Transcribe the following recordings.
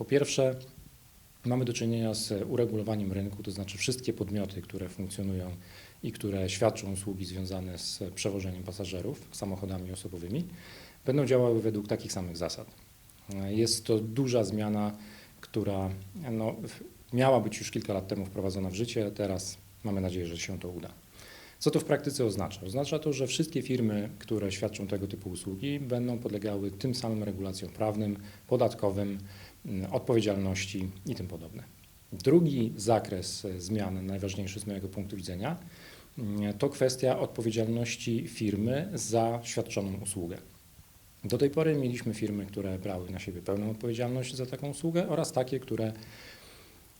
Po pierwsze, mamy do czynienia z uregulowaniem rynku, to znaczy wszystkie podmioty, które funkcjonują i które świadczą usługi związane z przewożeniem pasażerów samochodami osobowymi, będą działały według takich samych zasad. Jest to duża zmiana, która no, miała być już kilka lat temu wprowadzona w życie, teraz mamy nadzieję, że się to uda. Co to w praktyce oznacza? Oznacza to, że wszystkie firmy, które świadczą tego typu usługi, będą podlegały tym samym regulacjom prawnym, podatkowym, mm, odpowiedzialności i tym podobne. Drugi zakres e, zmian, najważniejszy z mojego punktu widzenia, mm, to kwestia odpowiedzialności firmy za świadczoną usługę. Do tej pory mieliśmy firmy, które brały na siebie pełną odpowiedzialność za taką usługę oraz takie, które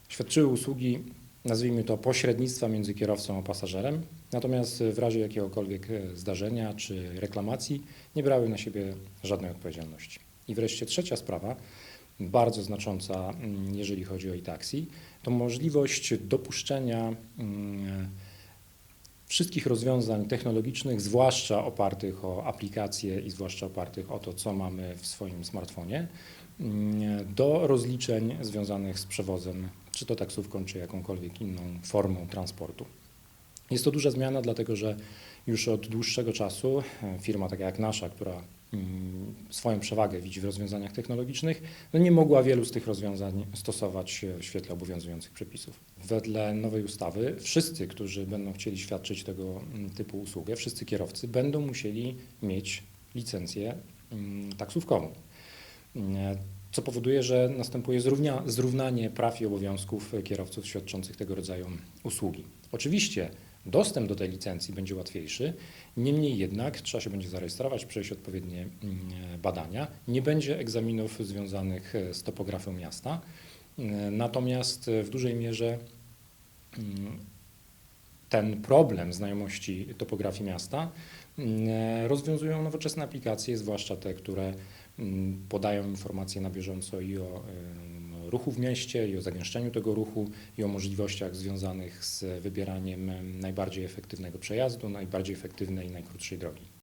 świadczyły usługi, nazwijmy to pośrednictwa między kierowcą a pasażerem, natomiast w razie jakiegokolwiek e, zdarzenia czy reklamacji nie brały na siebie żadnej odpowiedzialności. I wreszcie trzecia sprawa, bardzo znacząca, mm, jeżeli chodzi o e-taxi, to możliwość dopuszczenia mm, wszystkich rozwiązań technologicznych, zwłaszcza opartych o aplikacje i zwłaszcza opartych o to, co mamy w swoim smartfonie, mm, do rozliczeń związanych z przewozem, czy to taksówką, czy jakąkolwiek inną formą transportu. Jest to duża zmiana, dlatego że już od dłuższego czasu e, firma taka jak nasza, która mm, swoją przewagę widzi w rozwiązaniach technologicznych, no nie mogła wielu z tych rozwiązań stosować e, w świetle obowiązujących przepisów. Wedle nowej ustawy wszyscy, którzy będą chcieli świadczyć tego mm, typu usługę, wszyscy kierowcy będą musieli mieć licencję mm, taksówkową. Co powoduje, że następuje zrównia, zrównanie praw i obowiązków kierowców świadczących tego rodzaju usługi. Oczywiście dostęp do tej licencji będzie łatwiejszy, niemniej jednak trzeba się będzie zarejestrować, przejść odpowiednie mm, badania. Nie będzie egzaminów związanych e, z topografią miasta, e, natomiast e, w dużej mierze mm, ten problem znajomości topografii miasta mm, rozwiązują nowoczesne aplikacje, zwłaszcza te, które podają informacje na bieżąco i o ruchu w mieście, i o zagęszczeniu tego ruchu, i o możliwościach związanych z wybieraniem em, najbardziej efektywnego przejazdu, najbardziej efektywnej i najkrótszej drogi.